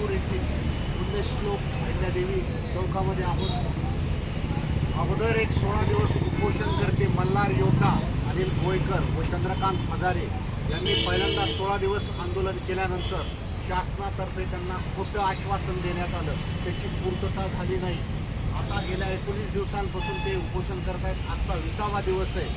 नागपूर येथील पुण्यश्लोक अहिल्यादेवी चौकामध्ये आहोत. अगोदर एक सोळा दिवस उपोषण करते मल्हार योद्धा अनिल गोयकर व चंद्रकांत हजारे यांनी पहिल्यांदा सोळा दिवस आंदोलन केल्यानंतर शासनातर्फे त्यांना खोटं आश्वासन देण्यात आलं. त्याची पूर्तता झाली नाही. आता गेल्या एकोणीस दिवसांपासून ते उपोषण करत आहेत आजचा विसावा दिवस आहे.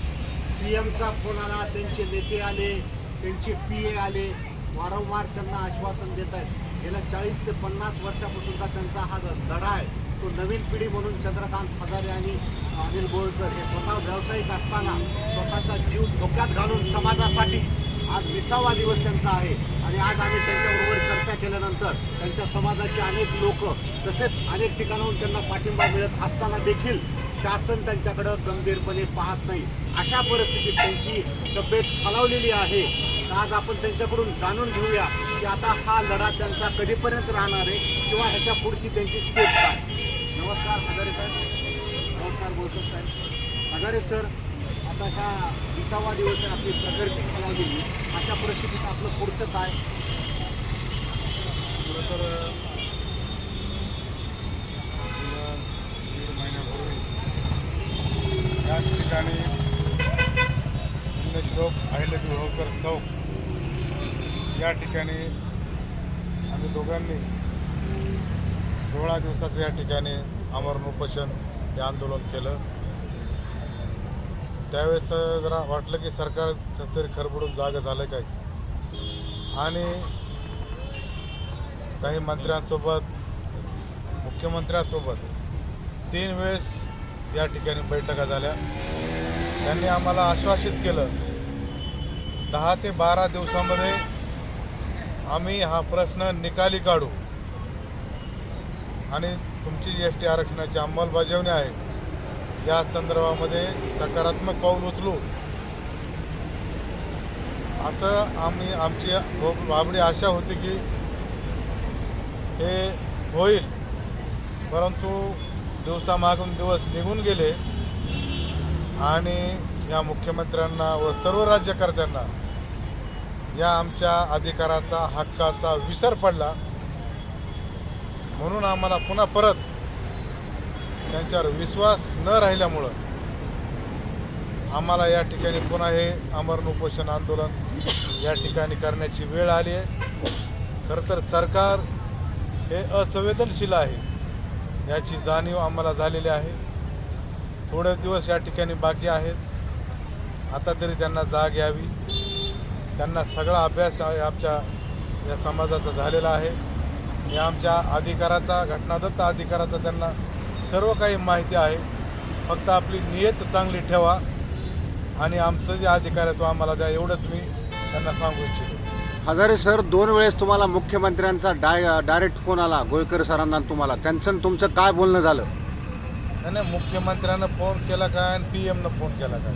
सी एमचा फोन आला त्यांचे नेते आले त्यांचे पी ए आले वारंवार त्यांना आश्वासन देत आहेत. गेल्या चाळीस ते पन्नास वर्षापासूनचा त्यांचा हा जो लढा आहे. तो नवीन पिढी म्हणून चंद्रकांत हजारे आणि अनिल बोरकर हे स्वतः व्यावसायिक असताना स्वतःचा जीव धोक्यात घालून समाजासाठी आज विसावा दिवस त्यांचा आहे. आणि आज आम्ही त्यांच्याबरोबर चर्चा केल्यानंतर त्यांच्या समाजाचे अनेक लोक तसेच अनेक ठिकाणाहून त्यांना पाठिंबा मिळत असताना देखील शासन त्यांच्याकडं गंभीरपणे पाहत नाही. अशा परिस्थितीत त्यांची तब्येत खालावलेली आहे. आज आपण त्यांच्याकडून जाणून घेऊया की आता हा लढा त्यांचा कधीपर्यंत राहणार आहे किंवा ह्याच्या पुढची त्यांची स्टेप काय. नमस्कार हजारे साहेब. नमस्कार बोलतो साहेब. हजारे सर आता ह्या विसावा दिवस आहे आपली प्रगती गेली अशा परिस्थितीत आपलं पुढचं काय? खरं तर दीड महिन्यापूर्वी याच ठिकाणी लोक अहिल्यादेवी होळकर चौक. या ठिकाणी आम्ही दोघांनी सोळा दिवसाचं या ठिकाणी आमरण उपोषण हे आंदोलन केलं. त्यावेळेस जरा वाटलं की सरकार कसं तरी खरबडून जागं झालं काय? आणि काही मंत्र्यांसोबत मुख्यमंत्र्यांसोबत तीन वेळेस या ठिकाणी बैठका झाल्या. त्यांनी आम्हाला आश्वासित केलं दहा ते बारा दिवसामध्ये आम्ही हा प्रश्न निकाली काढू. आणि तुमची जी एस टी आरक्षणाची अंमलबजावणी आहे या संदर्भामध्ये सकारात्मक पाऊल उचलू. असं आम्ही आमची बाबडी आशा होती की हे होईल. परंतु दिवसामागून दिवस निघून गेले आणि या मुख्यमंत्र्यांना व सर्व राज्यकर्त्यांना या आमच्या अधिकाराचा हक्काचा विसर पडला. म्हणून आम्हाला पुन्हा परत त्यांच्यावर विश्वास न राहिल्यामुळं आम्हाला या ठिकाणी पुन्हा हे अमरण उपोषण आंदोलन या ठिकाणी करण्याची वेळ आली आहे. खरं तर सरकार हे असंवेदनशील आहे याची जाणीव आम्हाला झालेली आहे. थोडे दिवस या ठिकाणी बाकी आहेत. आता तरी त्यांना जाग यावी. त्यांना सगळा अभ्यास आमच्या या समाजाचा झालेला आहे. हे आमच्या अधिकाराचा घटनादत्त अधिकाराचा त्यांना सर्व काही माहिती आहे. फक्त आपली नियत चांगली ठेवा आणि आमचं जे अधिकार आहे तो आम्हाला द्या एवढंच मी त्यांना सांगू इच्छितो. हजारे सर दोन वेळेस तुम्हाला मुख्यमंत्र्यांचा डाय डायरेक्ट फोन आला गोळकर सरांना तुम्हाला. त्यांचं तुमचं काय बोलणं झालं? नाही मुख्यमंत्र्यानं फोन केला काय आणि पी एमनं फोन केला काय?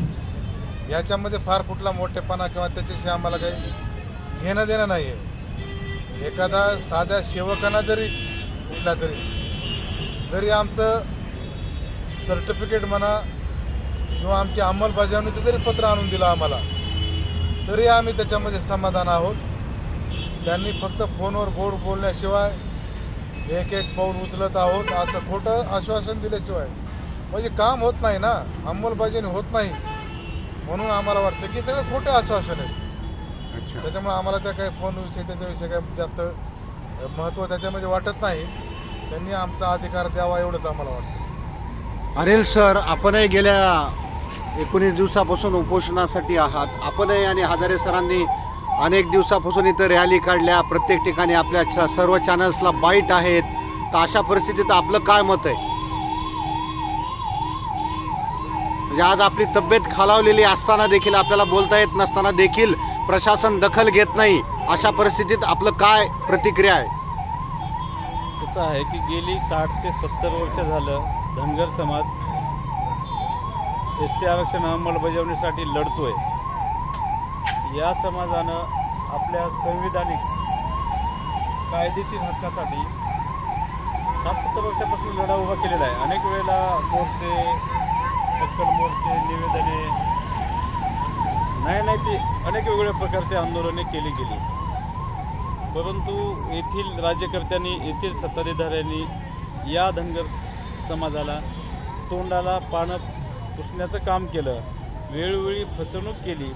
याच्यामध्ये फार कुठला मोठेपणा किंवा त्याच्याशी आम्हाला काही घेणं देणं नाही आहे एखादा साध्या सेवकांना जरी कुठला तरी जरी आमचं सर्टिफिकेट म्हणा किंवा आमची अंमलबजावणीचं जरी पत्र आणून दिलं आम्हाला तरी आम्ही त्याच्यामध्ये समाधान आहोत. त्यांनी फक्त फोनवर गोड बोलण्याशिवाय एक एक पाऊल उचलत आहोत असं खोटं आश्वासन दिल्याशिवाय. म्हणजे काम होत नाही ना अंमलबजावणी होत नाही. म्हणून आम्हाला वाटतं की सगळं खोटं आश्वासन आहे अच्छा. त्याच्यामुळे आम्हाला त्या काही फोनविषयी त्याच्याविषयी काही जास्त महत्त्व त्याच्यामध्ये वाटत नाही. त्यांनी आमचा अधिकार द्यावा एवढंच आम्हाला वाटतं. अनिल सर आपणही गेल्या एकोणीस दिवसापासून उपोषणासाठी आहात. आपणही आणि हजारे सरांनी अनेक दिवसापासून इथं रॅली काढल्या. प्रत्येक ठिकाणी आपल्या सर्व चॅनल्सला बाईट आहेत. तर अशा परिस्थितीत आपलं काय मत आहे? म्हणजे आज आपली तब्येत खालावलेली असताना देखील आपल्याला बोलता येत नसताना देखील प्रशासन दखल घेत नाही. अशा परिस्थितीत आपलं काय प्रतिक्रिया आहे? कसं आहे की गेली साठ ते सत्तर वर्ष झालं धनगर समाज एस टी आरक्षण अंमलबजावणीसाठी लढतोय. या समाजानं आपल्या संविधानिक कायदेशीर हक्कासाठी सात सत्तर वर्षापासून लढा उभा केलेला आहे. अनेक वेळेला मोर्चे पक्कड मोर्चे निवेदने. नाही नाही ते अनेक वेगवेगळ्या प्रकारचे आंदोलने केली गेली. परंतु येथील राज्यकर्त्यांनी येथील सत्ताधिधाऱ्यांनी या धनगर समाजाला तोंडाला पानं पुसण्याचं काम केलं. वेळोवेळी फसवणूक केली.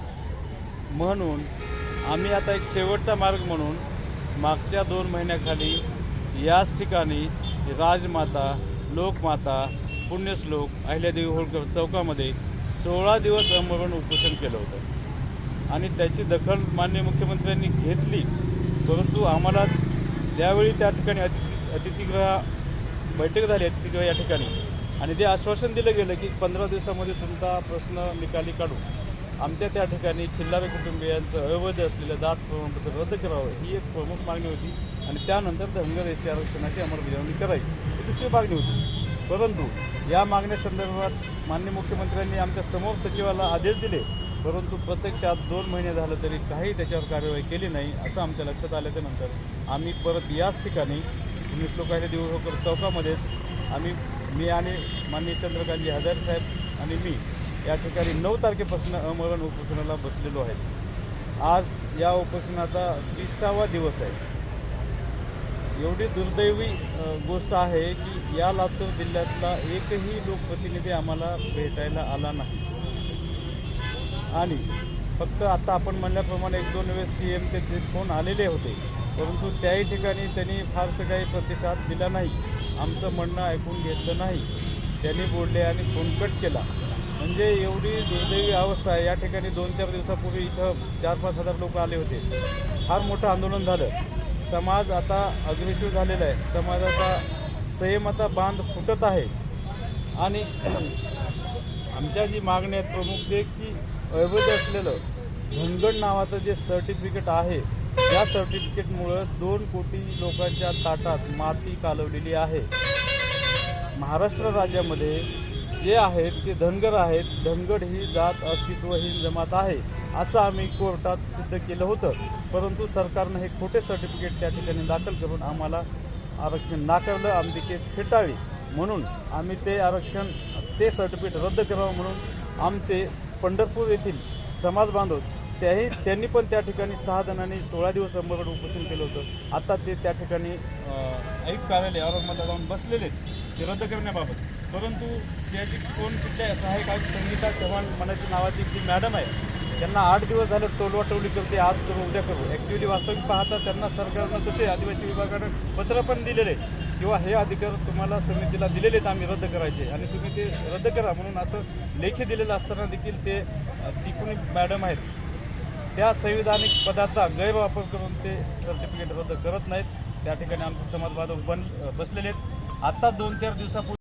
म्हणून आम्ही आता एक शेवटचा मार्ग म्हणून मागच्या दोन महिन्याखाली याच ठिकाणी राजमाता लोकमाता पुण्यश्लोक अहिल्यादेवी होळकर चौकामध्ये सोळा दिवस अमरण उपोषण केलं होतं. आणि त्याची दखल मान्य मुख्यमंत्र्यांनी घेतली. परंतु आम्हाला त्यावेळी त्या ठिकाणी अतिथी अतिथीगृह बैठक झाली अतिथीगृह या ठिकाणी. आणि ते आश्वासन दिलं गेलं की पंधरा दिवसामध्ये तुमचा प्रश्न निकाली काढू. आमच्या त्या ठिकाणी खिल्लावे कुटुंबियांचं अवैध असलेलं दात प्रमाणपत्र रद्द करावं ही एक प्रमुख मागणी होती. आणि त्यानंतर धनगर एस टी आरक्षणाची अंमलबजावणी करावी. ही दुसरी मागणी होती. परंतु या मागण्यासंदर्भात मान्य मुख्यमंत्र्यांनी आमच्यासमोर सचिवाला आदेश दिले. परंतु प्रत्यक्षात दोन महिने झालं तरी काही त्याच्यावर कार्यवाही केली नाही असं आमच्या लक्षात आल्याच्यानंतर आम्ही परत याच ठिकाणी श्लोकाने दिवसकर चौकामध्येच आम्ही मी आणि माननीय चंद्रकांतजी हजारे साहेब आणि मी या ठिकाणी नऊ तारखेपासून अमरण उपोषणाला बसलेलो आहे. आज या उपोषणाचा विसावा दिवस आहे. एवढी दुर्दैवी गोष्ट आहे की या लातूर जिल्ह्यातला एकही लोकप्रतिनिधी आम्हाला भेटायला आला नाही. आणि फक्त आता आपण म्हणल्याप्रमाणे एक दोन वेळेस सी एम ते ते फोन आलेले होते परंतु त्याही ठिकाणी त्यांनी फारसं काही प्रतिसाद दिला नाही. आमचं म्हणणं ऐकून घेतलं नाही. त्यांनी बोलले आणि फोन कट केला. म्हणजे एवढी दुर्दैवी अवस्था आहे. या ठिकाणी दोन चार दिवसापूर्वी इथं चार पाच हजार लोक आले होते. फार मोठं आंदोलन झालं. समाज आता अग्रेसिव्ह झालेला आहे. समाजाचा संयमाचा बांध फुटत आहे. आणि आमच्या जी मागणी आहेत प्रमुख ते की अवैध असलेलं धनगड नावाचं जे सर्टिफिकेट आहे या सर्टिफिकेटमुळं दोन कोटी लोकांच्या ताटात माती कालवलेली आहे. महाराष्ट्र राज्यामध्ये जे आहेत ते धनगर आहेत धनगड ही जात अस्तित्वहीन जमात आहे असं आम्ही कोर्टात सिद्ध केलं होतं. परंतु सरकारनं हे खोटे सर्टिफिकेट त्या ठिकाणी दाखल करून आम्हाला आरक्षण नाकारलं आमची केस फेटाळली म्हणून आम्ही ते आरक्षण ते सर्टिफिकेट रद्द करावं म्हणून आमचे पंढरपूर येथील समाज बांधव त्याही त्यांनी पण त्या ठिकाणी सहा जणांनी सोळा दिवस अंबरगड उपोषण केलं होतं. आता ते त्या ठिकाणी ऐक आयुक्त कार्यालय औरंगाबादला जाऊन बसलेले ते रद्द करण्याबाबत. परंतु त्याची कोण कुठल्या सहाय्यक आयुक्त संगीता चव्हाण मनाची नावाची ती मॅडम आहे त्यांना आठ दिवस झालं टोलवाटोली करते आज करू उद्या करू. ॲक्च्युली वास्तविक पाहता त्यांना सरकारनं तसे आदिवासी विभागानं पत्र पण दिलेले. किंवा हे अधिकार तुम्हाला समितीला दिलेले आहेत आम्ही रद्द करायचे. आणि तुम्ही ते रद्द करा म्हणून असं लेखी दिलेलं असताना देखील ते अ, ती कोणी मॅडम आहेत. त्या संविधानिक पदाचा गैरवापर करून ते सर्टिफिकेट रद्द करत नाहीत. त्या ठिकाणी आमचे समाजवादक बन बसलेले आहेत. आत्ता दोन चार दिवसापूर्वी